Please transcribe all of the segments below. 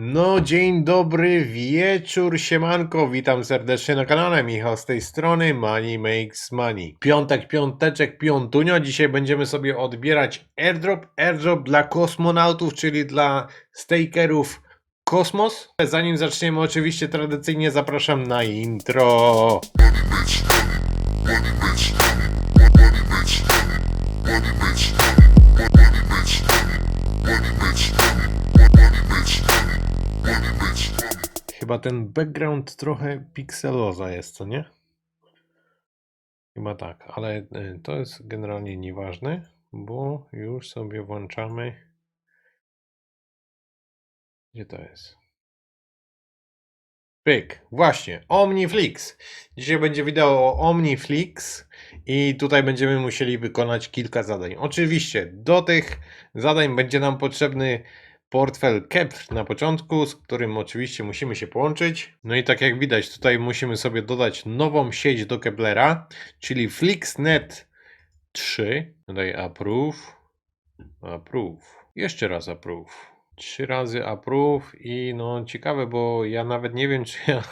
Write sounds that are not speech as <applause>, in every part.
No, dzień dobry, wieczór, siemanko, witam serdecznie na kanale, Michał z tej strony, Money Makes Money. Piątek, piąteczek, piątunio, dzisiaj będziemy sobie odbierać airdrop, airdrop dla kosmonautów, czyli dla stakerów Kosmos. Zanim zaczniemy, oczywiście tradycyjnie zapraszam na intro. Chyba ten background trochę pikseloza jest, co nie? Chyba tak, ale y, to jest generalnie nieważne, bo już sobie włączamy. Gdzie to jest? Pyk, właśnie, Omniflix. Dzisiaj będzie wideo o Omniflix i tutaj będziemy musieli wykonać kilka zadań. Oczywiście do tych zadań będzie nam potrzebny portfel KEP na początku, z którym oczywiście musimy się połączyć. No i tak jak widać, tutaj musimy sobie dodać nową sieć do Keplera, czyli FlixNet 3. Tutaj approve, approve, jeszcze raz approve. Trzy razy approve i no ciekawe, bo ja nawet nie wiem, <laughs> czy ja,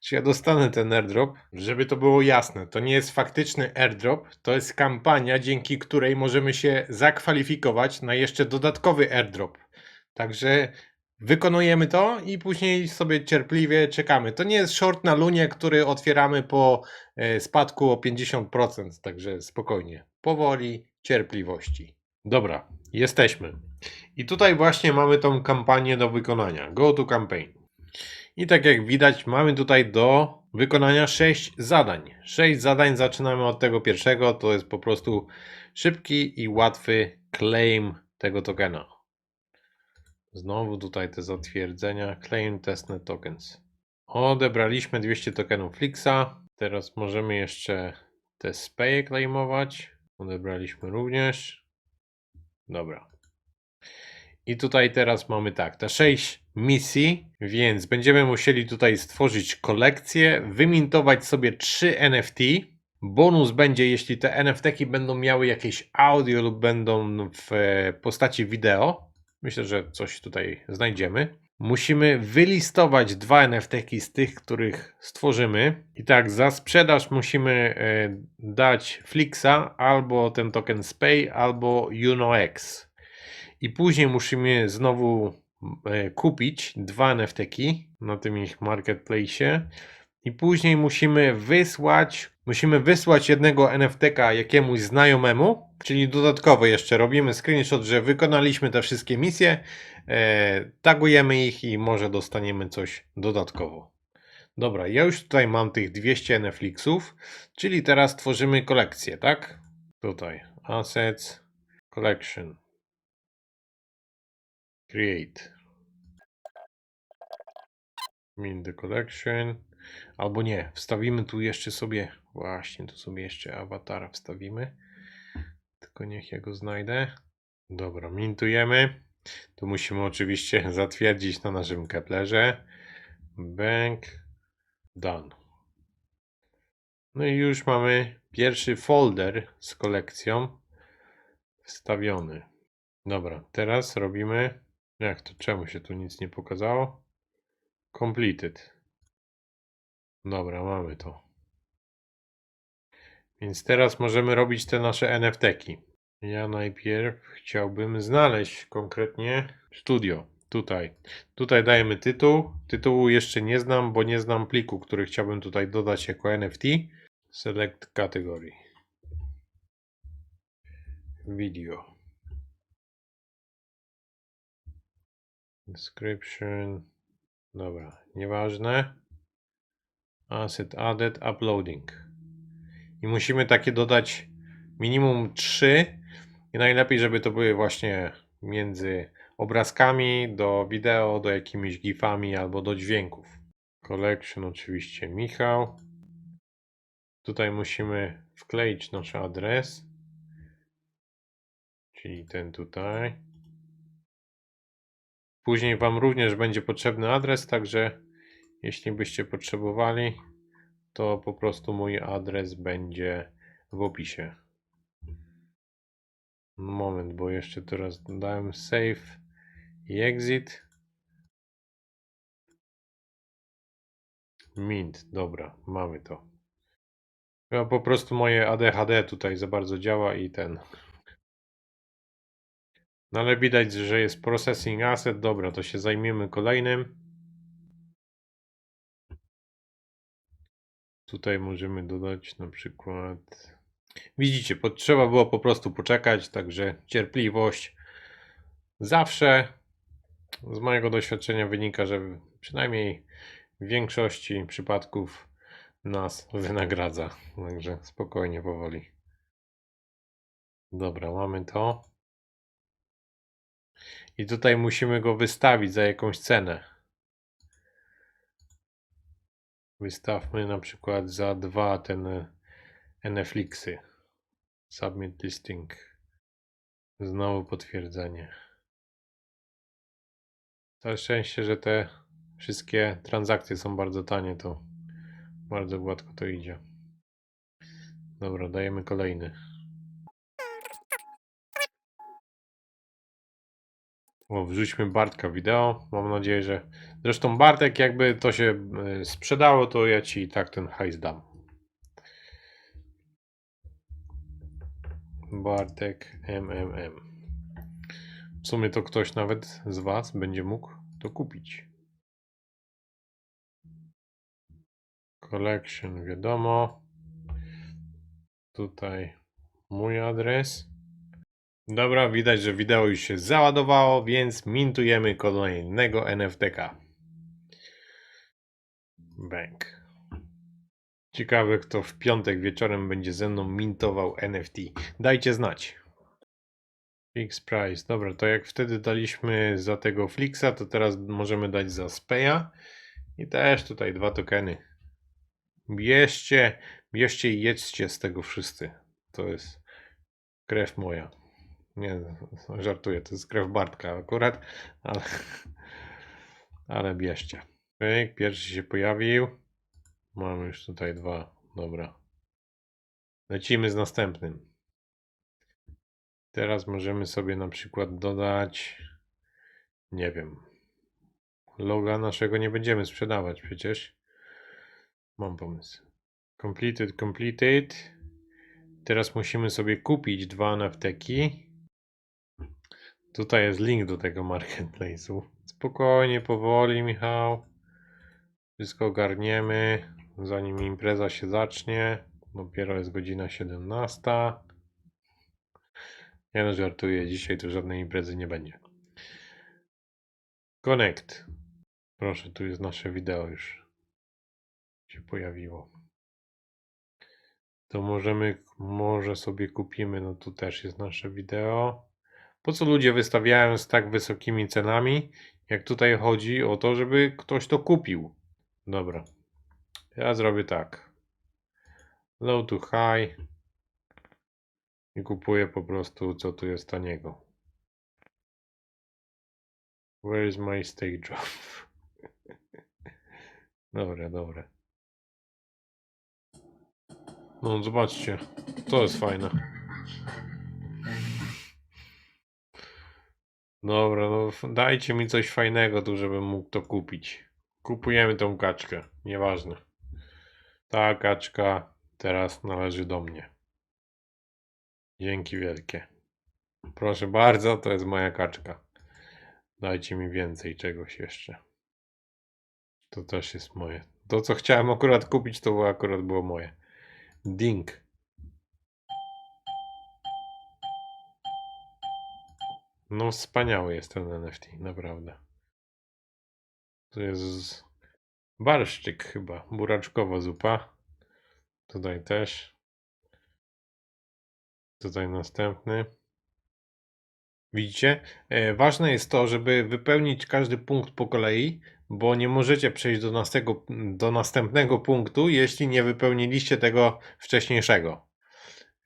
czy ja dostanę ten airdrop. Żeby to było jasne, to nie jest faktyczny airdrop, to jest kampania, dzięki której możemy się zakwalifikować na jeszcze dodatkowy airdrop. Także wykonujemy to i później sobie cierpliwie czekamy. To nie jest short na lunie, który otwieramy po e, spadku o 50%, także spokojnie. Powoli, cierpliwości. Dobra, jesteśmy. I tutaj właśnie mamy tą kampanię do wykonania. Go to campaign. I tak jak widać, mamy tutaj do wykonania 6 zadań. 6 zadań zaczynamy od tego pierwszego. To jest po prostu szybki i łatwy claim tego tokena. Znowu tutaj te zatwierdzenia. Claim testnet tokens. Odebraliśmy 200 tokenów Flixa. Teraz możemy jeszcze te speje claimować. Odebraliśmy również. Dobra. I tutaj teraz mamy tak, te 6 misji, więc będziemy musieli tutaj stworzyć kolekcję, wymintować sobie 3 NFT. Bonus będzie, jeśli te NFT-ki będą miały jakieś audio lub będą w e, postaci wideo. Myślę, że coś tutaj znajdziemy. Musimy wylistować dwa NFT-ki z tych, których stworzymy. I tak, za sprzedaż musimy e, dać Flixa albo ten token SPAY, albo UnoX. I później musimy znowu e, kupić dwa NFT-ki na tym ich marketplace. I później musimy wysłać, musimy wysłać jednego NFT-ka jakiemuś znajomemu, czyli dodatkowo jeszcze robimy screenshot, że wykonaliśmy te wszystkie misje, e, tagujemy ich i może dostaniemy coś dodatkowo. Dobra, ja już tutaj mam tych 200 NFLixów, czyli teraz tworzymy kolekcję, tak? Tutaj, assets, collection, create, min the collection, albo nie, wstawimy tu jeszcze sobie, właśnie tu sobie jeszcze awatara wstawimy, tylko niech ja go znajdę. Dobra, mintujemy. Tu musimy oczywiście <laughs> zatwierdzić na naszym Keplerze. Bank done. No i już mamy pierwszy folder z kolekcją wstawiony. Dobra, teraz robimy. Jak to? Czemu się tu nic nie pokazało? Completed. Dobra, mamy to. Więc teraz możemy robić te nasze NFT-ki. Ja najpierw chciałbym znaleźć konkretnie studio. Tutaj. Tutaj dajemy tytuł. Tytułu jeszcze nie znam, bo nie znam pliku, który chciałbym tutaj dodać jako NFT. Select category. Video. Description. Dobra, nieważne. Asset added, uploading. I musimy takie dodać minimum 3. I najlepiej, żeby to były właśnie między obrazkami do wideo, do jakimiś gifami albo do dźwięków. Collection oczywiście Michał. Tutaj musimy wkleić nasz adres. Czyli ten tutaj. Później Wam również będzie potrzebny adres, także jeśli byście potrzebowali, to po prostu mój adres będzie w opisie. Moment, bo jeszcze teraz dałem save i exit. Mint, dobra, mamy to. Ja po prostu moje ADHD tutaj za bardzo działa i ten. No ale widać, że jest processing asset. Dobra, to się zajmiemy kolejnym. Tutaj możemy dodać na przykład. Widzicie, potrzeba było po prostu poczekać, także cierpliwość. Zawsze z mojego doświadczenia wynika, że przynajmniej w większości przypadków nas wynagradza. Także spokojnie, powoli. Dobra, mamy to. I tutaj musimy go wystawić za jakąś cenę. Wystawmy na przykład za dwa ten NFLixy. Submit listing. Znowu potwierdzenie. Całe szczęście, że te wszystkie transakcje są bardzo tanie, to bardzo gładko to idzie. Dobra, dajemy kolejny. O, wrzućmy Bartka wideo. Mam nadzieję, że. Zresztą Bartek, jakby to się y, sprzedało, to ja ci i tak ten hajs dam. Bartek MMM. W sumie to ktoś nawet z Was będzie mógł to kupić. Collection, wiadomo. Tutaj mój adres. Dobra, widać, że wideo już się załadowało, więc mintujemy kolejnego NFTK. Bank. Ciekawe, kto w piątek wieczorem będzie ze mną mintował NFT. Dajcie znać. Fix price. Dobra, to jak wtedy daliśmy za tego Flixa, to teraz możemy dać za Speya. I też tutaj dwa tokeny. Bierzcie, bierzcie i jedźcie z tego wszyscy. To jest krew moja. Nie, żartuję, to jest krew Bartka akurat, ale, ale bierzcie. Pierwszy się pojawił. Mamy już tutaj dwa. Dobra. Lecimy z następnym. Teraz możemy sobie na przykład dodać, nie wiem, loga naszego nie będziemy sprzedawać przecież. Mam pomysł. Completed, completed. Teraz musimy sobie kupić dwa NFTki. Tutaj jest link do tego marketplace'u. Spokojnie, powoli, Michał. Wszystko ogarniemy, zanim impreza się zacznie. Dopiero jest godzina 17. Ja no żartuję, dzisiaj tu żadnej imprezy nie będzie. Connect. Proszę, tu jest nasze wideo już. Się pojawiło. To możemy, może sobie kupimy, no tu też jest nasze wideo. Po co ludzie wystawiają z tak wysokimi cenami, jak tutaj chodzi o to, żeby ktoś to kupił? Dobra. Ja zrobię tak. Low to high. I kupuję po prostu, co tu jest taniego. Where is my stake drop? <laughs> Dobra, dobra. No, zobaczcie. To jest fajne. Dobra, no dajcie mi coś fajnego tu, żebym mógł to kupić. Kupujemy tą kaczkę, nieważne. Ta kaczka teraz należy do mnie. Dzięki wielkie. Proszę bardzo, to jest moja kaczka. Dajcie mi więcej czegoś jeszcze. To też jest moje. To, co chciałem akurat kupić, to akurat było moje. Ding. No, wspaniały jest ten NFT, naprawdę. To jest barszczyk chyba, buraczkowa zupa. Tutaj też. Tutaj następny. Widzicie? E, ważne jest to, żeby wypełnić każdy punkt po kolei, bo nie możecie przejść do, nastego, do następnego punktu, jeśli nie wypełniliście tego wcześniejszego.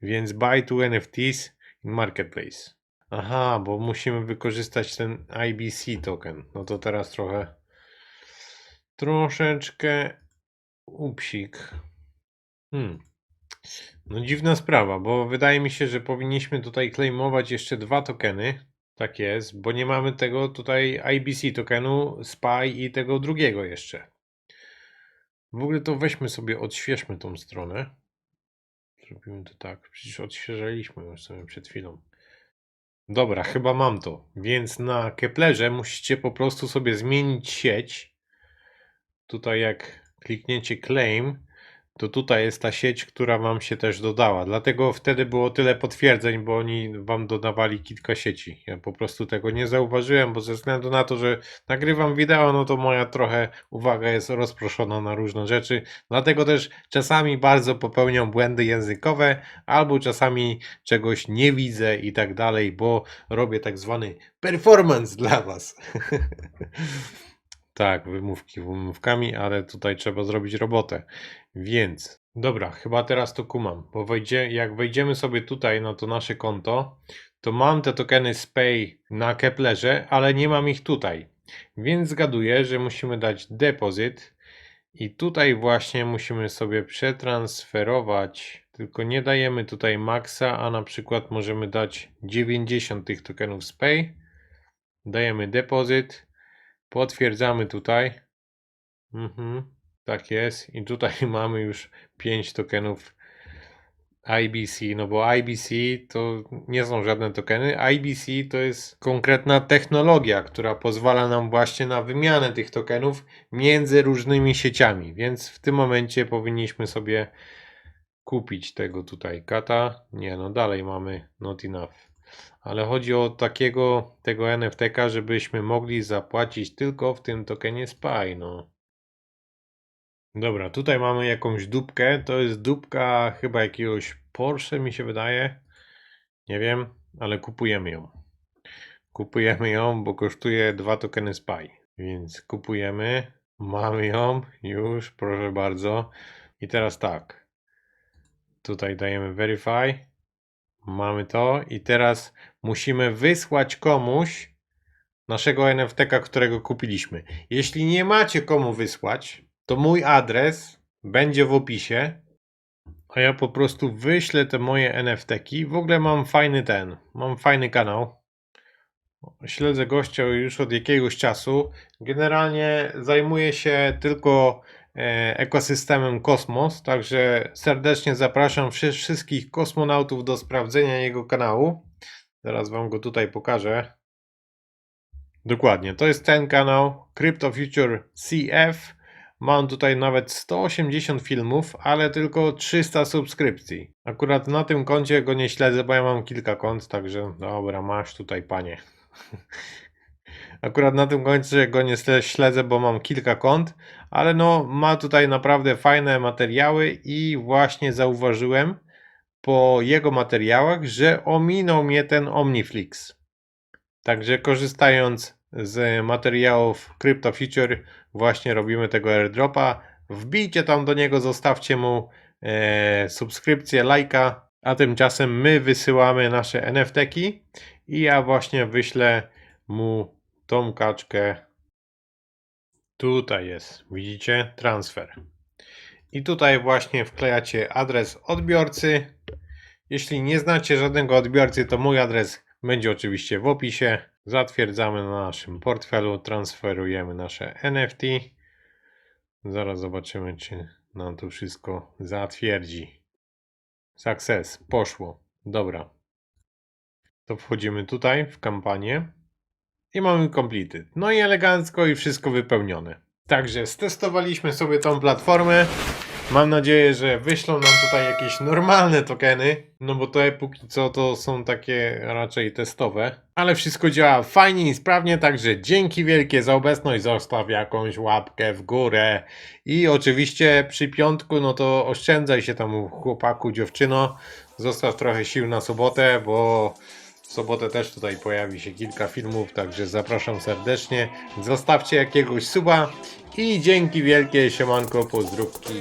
Więc buy two NFTs in marketplace. Aha, bo musimy wykorzystać ten IBC token. No to teraz trochę troszeczkę upsik. Hmm. No dziwna sprawa, bo wydaje mi się, że powinniśmy tutaj claimować jeszcze dwa tokeny. Tak jest, bo nie mamy tego tutaj IBC tokenu, SPY i tego drugiego jeszcze. W ogóle to weźmy sobie, odświeżmy tą stronę. Zrobimy to tak. Przecież odświeżaliśmy już sobie przed chwilą. Dobra, chyba mam to. Więc na Keplerze musicie po prostu sobie zmienić sieć. Tutaj jak klikniecie claim, to tutaj jest ta sieć, która wam się też dodała. Dlatego wtedy było tyle potwierdzeń, bo oni wam dodawali kilka sieci. Ja po prostu tego nie zauważyłem, bo ze względu na to, że nagrywam wideo, no to moja trochę uwaga jest rozproszona na różne rzeczy. Dlatego też czasami bardzo popełniam błędy językowe, albo czasami czegoś nie widzę i tak dalej, bo robię tak zwany performance dla was. <laughs> Tak, wymówki wymówkami, ale tutaj trzeba zrobić robotę. Więc, dobra, chyba teraz to kumam, bo wejdzie, jak wejdziemy sobie tutaj na to nasze konto, to mam te tokeny SPAY na Keplerze, ale nie mam ich tutaj. Więc zgaduję, że musimy dać depozyt i tutaj właśnie musimy sobie przetransferować, tylko nie dajemy tutaj maksa, a na przykład możemy dać 90 tych tokenów SPAY. Dajemy depozyt. Potwierdzamy tutaj. Mhm, tak jest. I tutaj <laughs> mamy już 5 tokenów IBC, no bo IBC to nie są żadne tokeny. IBC to jest konkretna technologia, która pozwala nam właśnie na wymianę tych tokenów między różnymi sieciami. Więc w tym momencie powinniśmy sobie kupić tego tutaj kata. Nie, no dalej mamy not enough. Ale chodzi o takiego tego NFTK, żebyśmy mogli zapłacić tylko w tym tokenie SPY, no. Dobra, tutaj mamy jakąś dupkę. To jest dupka chyba jakiegoś Porsche, mi się wydaje. Nie wiem, ale kupujemy ją. Kupujemy ją, bo kosztuje dwa tokeny SPY. Więc kupujemy. Mamy ją już, proszę bardzo. I teraz tak. Tutaj dajemy verify. Mamy to i teraz musimy wysłać komuś naszego NFTK, którego kupiliśmy. Jeśli nie macie komu wysłać, to mój adres będzie w opisie, a ja po prostu wyślę te moje NFTki. W ogóle mam fajny ten, mam fajny kanał. Śledzę gościa już od jakiegoś czasu. Generalnie zajmuję się tylko ekosystemem kosmos, także serdecznie zapraszam wszy- wszystkich kosmonautów do sprawdzenia jego kanału. Zaraz wam go tutaj pokażę. Dokładnie, to jest ten kanał Crypto Future CF. Mam tutaj nawet 180 filmów, ale tylko 300 subskrypcji. Akurat na tym koncie go nie śledzę, bo ja mam kilka kont, także dobra, masz tutaj panie. <laughs> Akurat na tym koncie go nie śle- śledzę, bo mam kilka kont, ale no ma tutaj naprawdę fajne materiały i właśnie zauważyłem po jego materiałach, że ominął mnie ten Omniflix. Także korzystając z materiałów Crypto Future właśnie robimy tego airdropa. Wbijcie tam do niego, zostawcie mu e, subskrypcję, lajka, a tymczasem my wysyłamy nasze NFT-ki i ja właśnie wyślę mu tą kaczkę. Tutaj jest, widzicie? Transfer. I tutaj właśnie wklejacie adres odbiorcy. Jeśli nie znacie żadnego odbiorcy, to mój adres będzie oczywiście w opisie. Zatwierdzamy na naszym portfelu, transferujemy nasze NFT. Zaraz zobaczymy, czy nam to wszystko zatwierdzi. Success, poszło. Dobra. To wchodzimy tutaj w kampanię i mamy completed. No i elegancko i wszystko wypełnione. Także stestowaliśmy sobie tą platformę. Mam nadzieję, że wyślą nam tutaj jakieś normalne tokeny, no bo to póki co to są takie raczej testowe. Ale wszystko działa fajnie i sprawnie, także dzięki wielkie za obecność. Zostaw jakąś łapkę w górę. I oczywiście przy piątku, no to oszczędzaj się tam chłopaku, dziewczyno. Zostaw trochę sił na sobotę, bo w sobotę też tutaj pojawi się kilka filmów, także zapraszam serdecznie. Zostawcie jakiegoś suba i dzięki wielkie, siemanko, pozdrówki.